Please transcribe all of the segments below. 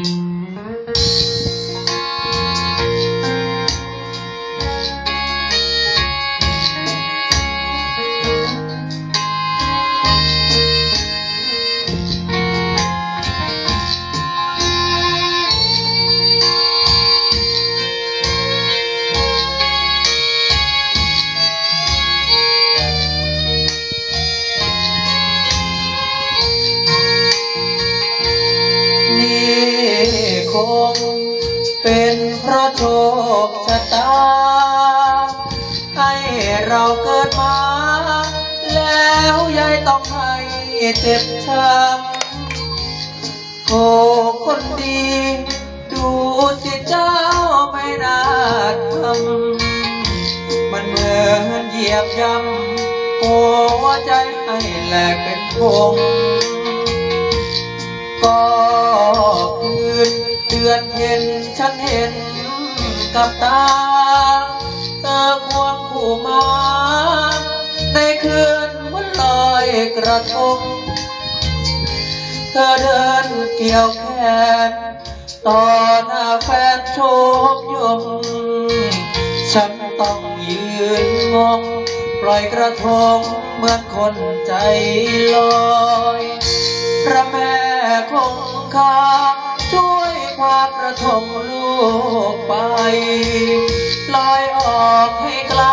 นี่ คงเป็นเพราะโชคชะตา ให้เราเกิดมา แล้วยายต้องให้เจ็บช้ำโอ้คนดี ดูสิเจ้าไม่น่าทำมันเหมือนเหยียบย่ำหัวใจให้แหลกเป็นพงก็ อนเพ็ญฉันเห็นกับตา เธอควงคู่มาในคืนวันลอยกระทง เธอเดินเกี่ยวแขนต่อหน้าแฟนโชมยม ฉันต้องยืนงงปล่อยกระทงเหมือนคนใจลอย พระแม่คงคาช่วย พากระทงลูกไป ลอยออกให้ไกล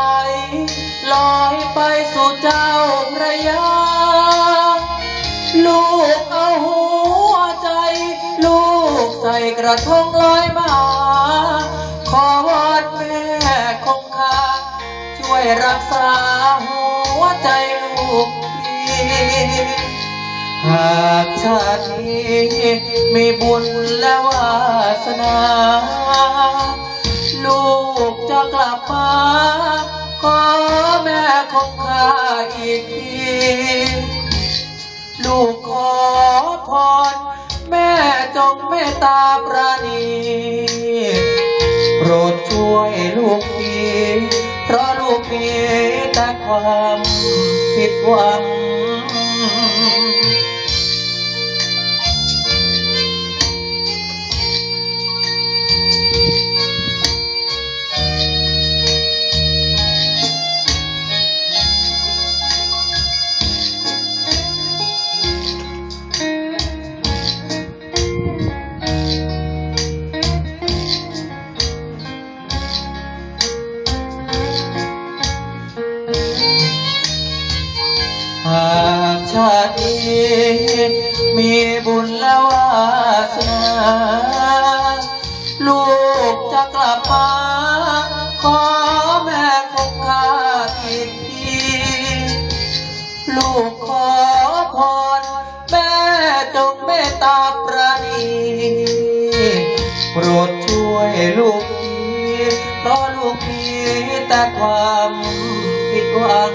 ลอยไปสู่เจ้าพระยา ลูกเอาหัวใจ ลูกใส่กระทงลอยมา ขอวอนแม่คงคาช่วยรักษาหัวใจ หากชาตินี้มีบุญและวาสนา ลูกจะกลับมาขอแม่คงคาอีกทีลูกขอพรแม่จงเมตตาปราณีโปรดช่วยลูกทีเพราะลูกมีแต่ความผิดหวัง ชาตินี้มีบุญและวาสนาลูกจะกลับมาขอแม่คงคาอีกทีลูกขอพรแม่จงเมตตาประณีโปรดช่วยลูกทีเพราะลูกมีแต่ความผิดหวัง